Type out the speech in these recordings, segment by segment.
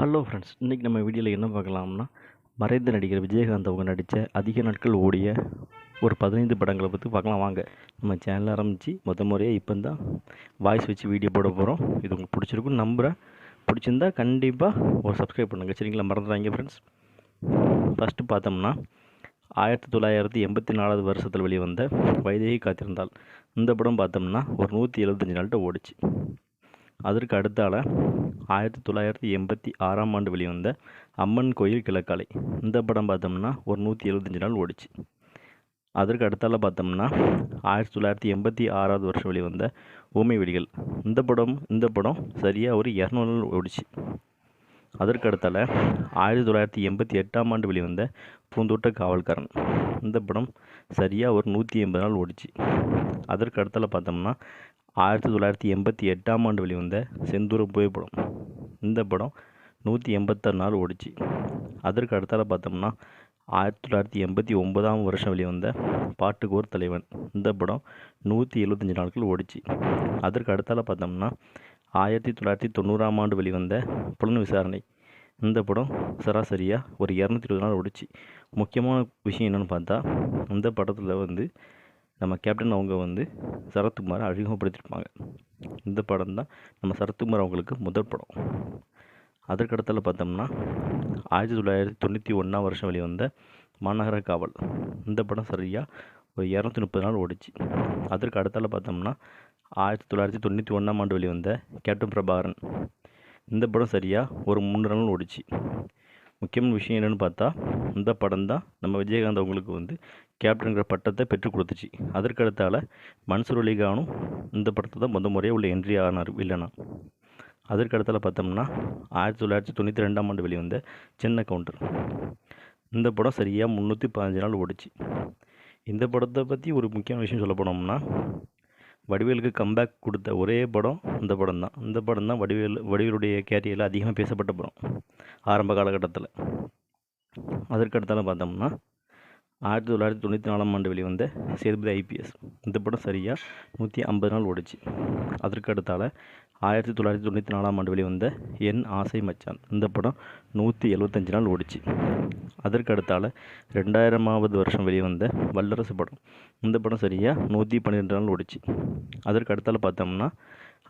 Hello friends இன்றைக்கி நம்ம வீடியோவில் என்ன பார்க்கலாம்னா மறைந்த நடிகர் விஜயகாந்த் அவங்க நடித்த அதிக நாட்கள் ஓடிய ஒரு பதினைந்து படங்களை பற்றி பார்க்கலாம். வாங்க நம்ம சேனல் ஆரம்பித்து முத முறையாக இப்போ தான் வாய்ஸ் வச்சு வீடியோ போட போகிறோம் இது உங்களுக்கு பிடிச்சிருக்குன்னு நம்புகிறேன் பிடிச்சிருந்தா கண்டிப்பாக ஒரு சப்ஸ்கிரைப் பண்ணுங்கள் சரிங்களா மறந்துடாங்க ஃப்ரெண்ட்ஸ் ஃபஸ்ட்டு பார்த்தோம்னா ஆயிரத்தி தொள்ளாயிரத்தி எண்பத்தி நாலாவது வருஷத்தில் வெளிவந்த வைதேகி காத்திருந்தால் இந்த படம் பார்த்தோம்னா ஒரு நூற்றி எழுபத்தஞ்சு நாள்கிட்ட ஓடிச்சு. அதற்கு அடுத்தால் ஆயிரத்தி தொள்ளாயிரத்தி எண்பத்தி ஆறாம் ஆண்டு வெளிவந்த அம்மன் கோயில் கிழக்காலை. இந்த படம் பார்த்தோம்னா ஒரு நூற்றி எழுபத்தஞ்சு நாள் ஓடிச்சு. அதற்கு அடுத்தால பார்த்தோம்னா ஆயிரத்தி தொள்ளாயிரத்தி எண்பத்தி ஆறாவது வருஷம் வெளிவந்த ஊமை வெடிகள். இந்த படம் இந்த படம் சரியாக ஒரு இரநூறு நாள் ஓடிச்சு. அதற்கு அடுத்தால ஆயிரத்தி தொள்ளாயிரத்தி எண்பத்தி எட்டாம் ஆண்டு வெளிவந்த பூந்தோட்ட காவல்காரன். இந்த படம் சரியாக ஒரு நூற்றி எண்பது நாள் ஓடிச்சு. அதற்கு அடுத்தால் பார்த்தோம்னா ஆயிரத்தி தொள்ளாயிரத்தி எண்பத்தி எட்டாம் ஆண்டு வெளிவந்த செந்தூரம் புகைப்படம். இந்த படம் நூற்றி எண்பத்தாறு நாள் ஓடிச்சு. அதற்கு அடுத்தால பார்த்தோம்னா ஆயிரத்தி தொள்ளாயிரத்தி எண்பத்தி ஒன்பதாம் வருஷம் வெளிவந்த பாட்டுக்கு ஒரு தலைவன். இந்த படம் நூற்றி எழுபத்தஞ்சி நாட்கள் ஓடிச்சு. அதற்கு அடுத்தால் பார்த்தோம்னா ஆயிரத்தி தொள்ளாயிரத்தி தொண்ணூறாம் ஆண்டு வெளிவந்த புலன் விசாரணை. இந்த படம் சராசரியாக ஒரு இரநூத்தி இருபது நாள் ஓடிச்சு. முக்கியமான விஷயம் என்னென்னு பார்த்தா இந்த படத்தில் வந்து நம்ம கேப்டன் அவங்க வந்து சரத்குமாரை அறிமுகப்படுத்தியிருப்பாங்க இந்த படம் தான் நம்ம சரத்குமார் அவங்களுக்கு முதல் படம். அதற்கடுத்தால பார்த்தோம்னா ஆயிரத்தி தொள்ளாயிரத்தி தொண்ணூற்றி ஒன்றாம் வருஷம் வெளிவந்த மாநகர காவல். இந்த படம் சரியாக ஒரு இரநூத்தி முப்பது நாள் ஓடிச்சு. அதற்கு அடுத்தால் பார்த்தோம்னா ஆயிரத்தி தொள்ளாயிரத்தி தொண்ணூற்றி ஒன்றாம் ஆண்டு வெளிவந்த கேப்டன் பிரபாகரன். இந்த படம் சரியாக ஒரு மூன்று நாள் ஓடிச்சு. முக்கியமான விஷயம் என்னென்னு பார்த்தா இந்த படம் தான் நம்ம விஜயகாந்த் அவங்களுக்கு வந்து கேப்டனுங்கிற பட்டத்தை பெற்றுக் கொடுத்துச்சு. அதற்கு மன்சூர் அலிகானும் இந்த படத்தை தான் முத முறையாக உள்ள என்ட்ரி ஆனார் இல்லைனா அதற்கு பார்த்தோம்னா ஆயிரத்தி தொள்ளாயிரத்தி தொண்ணூற்றி ரெண்டாம் ஆண்டு வெளிவந்த சின்ன கவுண்டர் இந்த படம் சரியாக முந்நூற்றி பதினஞ்சு நாள் ஓடிச்சு. இந்த படத்தை பற்றி ஒரு முக்கியமான விஷயம் சொல்ல போனோம்னா வடிவேலுக்கு கம்பேக் கொடுத்த ஒரே படம் இந்த படம் தான் இந்த படம் தான் வடிவேல் வடிவேலுடைய கேரியரில் அதிகமாக பேசப்பட்ட படம். ஆரம்ப காலகட்டத்தில். அதற்கு பார்த்தோம்னா ஆயிரத்தி தொள்ளாயிரத்தி தொண்ணூற்றி நாலாம் ஆண்டு வெளிவந்த சேதுபதி ஐபிஎஸ் இந்த படம் சரியாக நூற்றி ஐம்பது நாள் ஓடிச்சு. அதற்கு ஆயிரத்தி தொள்ளாயிரத்தி தொண்ணூற்றி நாலாம் ஆண்டு வெளிவந்த என் ஆசை மச்சான். இந்த படம் நூற்றி எழுபத்தஞ்சு நாள் ஓடிச்சு. அதற்கு அடுத்தால் ரெண்டாயிரமாவது வருஷம் வெளிவந்த வல்லரசு படம். இந்த படம் சரியாக நூற்றி பன்னிரெண்டு நாள் ஓடிச்சு. அதற்கு அடுத்தால் பார்த்தோம்னா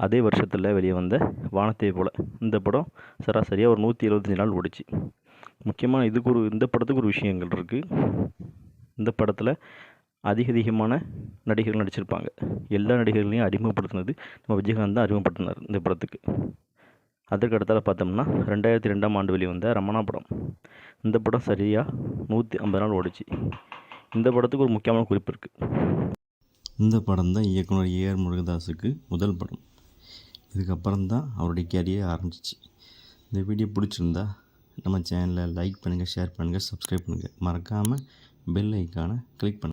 அதே வருஷத்தில் வெளியே வந்த வானத்தை போல். இந்த படம் சராசரியாக ஒரு நூற்றி எழுபத்தஞ்சி நாள் ஓடிச்சு. முக்கியமாக இதுக்கு ஒரு இந்த படத்துக்கு ஒரு விஷயங்கள் இருக்குது இந்த படத்தில் அதிக அதிகமான நடிகர்கள் நடிச்சிருப்பாங்க. எல்லா நடிகர்களையும் அறிமுகப்படுத்தினது நம்ம விஜயகாந்த் தான் அறிமுகப்படுத்தினார் இந்த படத்துக்கு. அதற்கு அடுத்தால் பார்த்தோம்னா ரெண்டாயிரத்தி ரெண்டாம் ஆண்டு வெளிவந்த ரமணா படம். இந்த படம் சரியாக நூற்றி ஐம்பது நாள் ஓடிச்சு. இந்த படத்துக்கு ஒரு முக்கியமான குறிப்பு இருக்குது இந்த படம் தான் இயக்குனர் ஏஆர் முருகதாஸுக்கு முதல் படம். இதுக்கப்புறம் தான் அவருடைய கேரியர் ஆரம்பிச்சிச்சு இந்த வீடியோ பிடிச்சிருந்தா நம்ம சேனலை லைக் பண்ணுங்கள் ஷேர் பண்ணுங்கள் சப்ஸ்கிரைப் பண்ணுங்கள் மறக்காமல் பெல் ஐக்கானை கிளிக் பண்ணுங்கள்